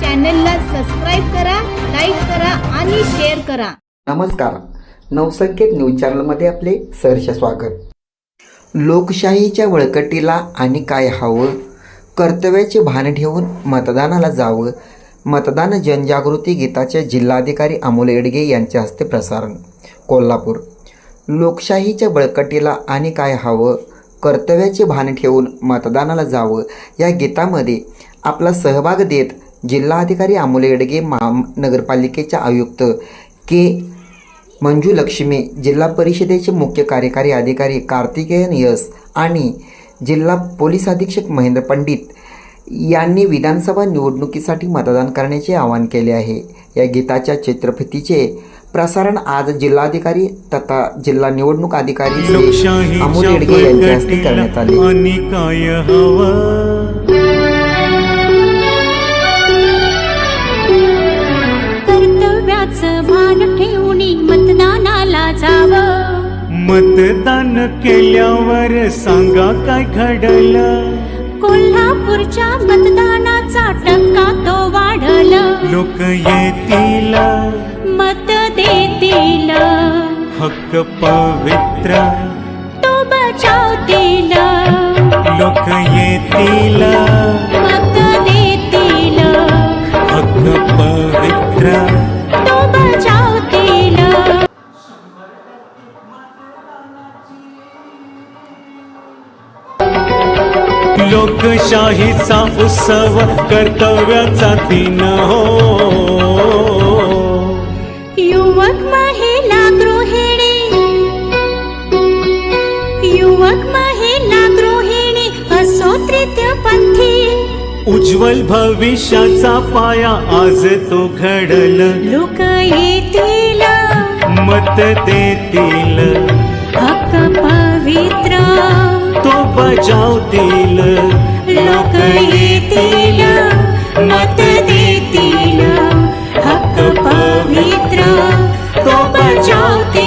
चॅनलला सबस्क्राईब करा लाईक करा आणि शेअर करा. नमस्कार. नवसंकेत न्यूज चॅनलमध्ये आपले सहर्ष स्वागत. लोकशाहीच्या बळकटीला आणि काय हवं? कर्तव्याचे भान ठेवून मतदानाला जावं? मतदान जनजागृती गीताचे जिल्हाधिकारी अमोल येडगे यांच्या हस्ते प्रसारण कोल्हापूर. लोकशाहीच्या बळकटीला आणि काय हवं? कर्तव्याचे भान ठेवून मतदानाला जावं. या गीतामध्ये आपला सहभाग देत जिल्हाधिकारी अमोल येडगे महानगरपालिकेच्या आयुक्त के. मंजू लक्ष्मी जिल्हा परिषदेचे मुख्य कार्यकारी अधिकारी कार्तिकेयन यस आणि जिल्हा पोलीस अधीक्षक महेंद्र पंडित यांनी विधानसभा निवडणुकीसाठी मतदान करण्याचे आवाहन केले आहे. या गीताच्या चित्रफितीचे प्रसारण आज जिल्हाधिकारी तथा जिल्हा निवडणूक अधिकारी अमोल येडगे यांच्या हस्ते करण्यात आले. आणि काय हवं. कर्तव्याचं भान ठेवून मतदानाला जावं. मतदान केल्यावर सांगा काय घडलं? कोल्हापूरच्या मतदानाचा टक्का तो वाढल. लोक येतील. मत देतील हक्क पवित्र। तो बचावतील लोक येतील। मत देतील हक्क पवित्र। तो बचावतील लोकशाहीचा उत्सव कर्तव्याचा दिन हो। युवक महिला गृहिणी. युवक महिला गृहिणी असो तृतीय पंथी. उज्ज्वल भविष्याचा पाया आज तो घडल. लोक येतील. मत देतील. हक्क पवित्र. तो बजावतील. लोक 脚底